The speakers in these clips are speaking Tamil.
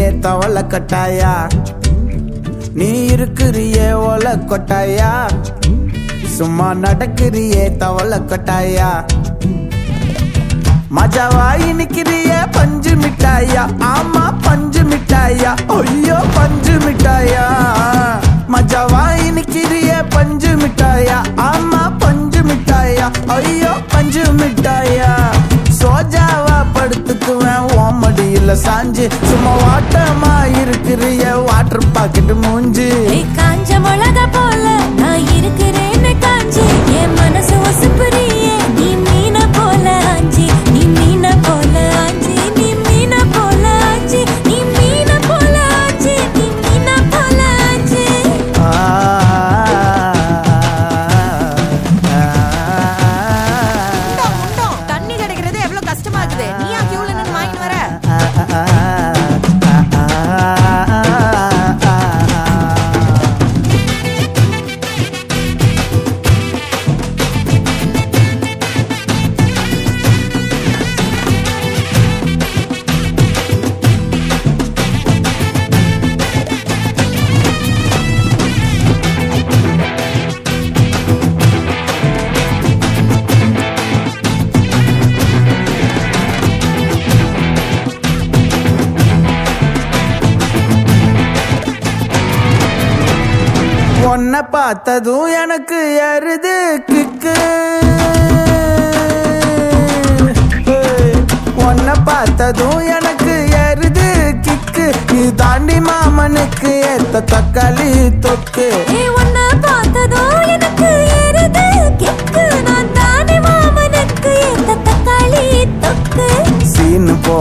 இருக்கிறியே தவள கட்டாயா? நீ இருக்கிறியே ஒல கொட்டாயா? சும்மா நடக்கிறியே தவள கொட்டாயா? மஜாவாய் நிக்கிறிய பஞ்சு மிட்டாயா? ஆமா பஞ்சு மிட்டாயா? ஐயோ பஞ்சு மிட்டாயா? மஜாவாய் நிக்கிறிய பஞ்சு மிட்டாயா? ஆமா பஞ்சு மிட்டாயா? ஐயோ பஞ்சு மிட்டாயா? சோஜாவா படுத்துக்குவேன் ஓமடியில சாஞ்சு சும்மா வாட்டமா இருக்கிறிய வாட்டர் பாக்கெட் மூஞ்சு. காஞ்ச மிளகா பார்த்ததும் எனக்கு எருது கிக்கு. உன்னை பார்த்ததும் எனக்கு எருது கிக்கு. இது தாண்டி மாமனுக்கு ஏத்த தக்காளி தொக்கு. ஏய் பார்த்ததும் எனக்கு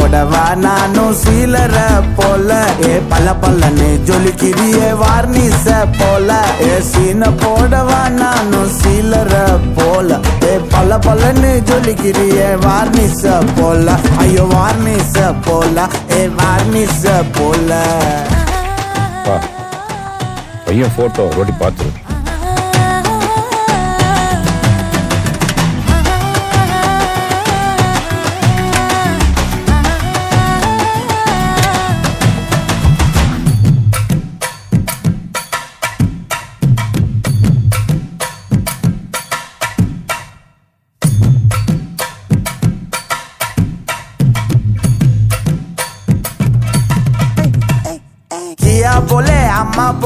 புடவா நானும் சீலர போல. ஏ பல பல்லன்னு ஜொலிக்கிறிய வார்னிச போல. ஏ சீன போடவா நானும் சீலர போல. ஏ பல பல்லன்னு ஜொலிக்கிறிய வார்னிச போல. ஐயோ வார்னிச போல. ஏ வார்னிச போல. பா. பையன் photo roti பார்த்துரு más volé, a más